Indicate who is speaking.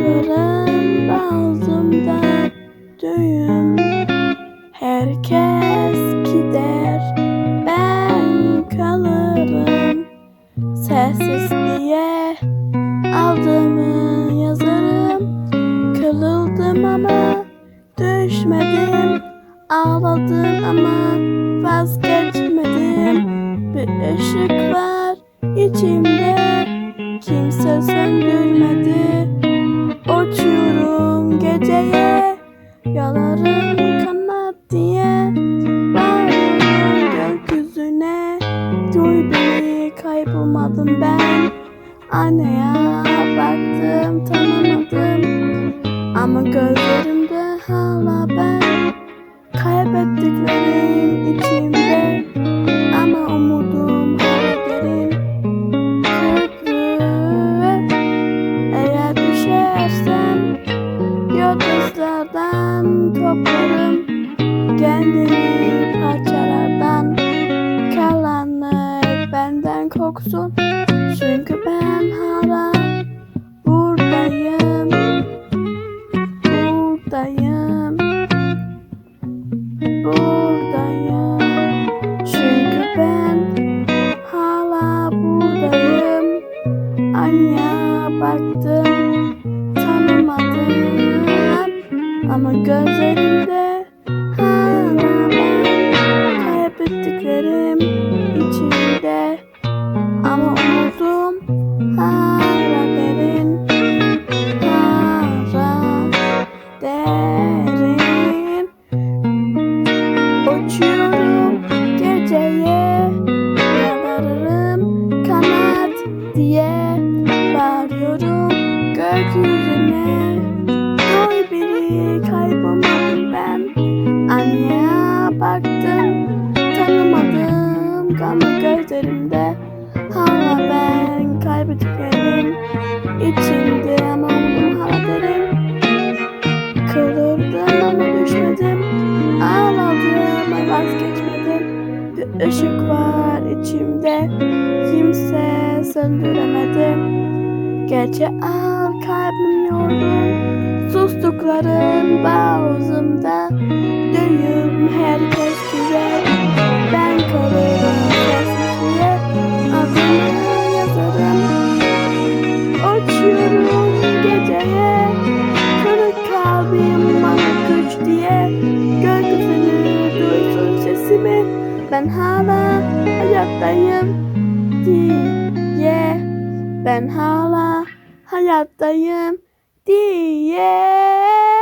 Speaker 1: Bakıyorum ağzımda düğüm. Herkes gider ben kalırım. Sessiz diye aldığımı yazarım. Kırıldım ama düşmedim. Ağladım ama vazgeçmedim. Bir ışık var içimde. Kimse söndürmedi. Anneye baktım tanımadım. Ama gözlerimde hala ben. Kaybettiklerim içimde Ama umudum hala derin Köprü Eğer düşersem Yıldızlardan toplarım. Kendimi parçalardan Karanlık benden korksun Çünkü ben hala buradayım. Buradayım. Buradayım. Çünkü ben hala buradayım. Anneye baktım tanımadım. Ama gözlerimde gökyüzüne. Doy biri kaybolmadım ben. Anneye baktım tanımadım Ama gözlerimde. Hala ben Kaybettiklerim içimde ama umudum hala derin Kırıldım ama düşmedim. Ağladım ama vazgeçmedim. Bir ışık var içimde. Kimse söndüremedi Gece al kalbim yorgun Sustukların bağrımda Düğüm herkes güzel Ben kalırım sessizliğe Adımı yazarım. Uçuyorum geceye Kırık kalbim bana güç diye. Duysun sesimi Ben hala hayattayım diye. Ben hala hayattayım diye.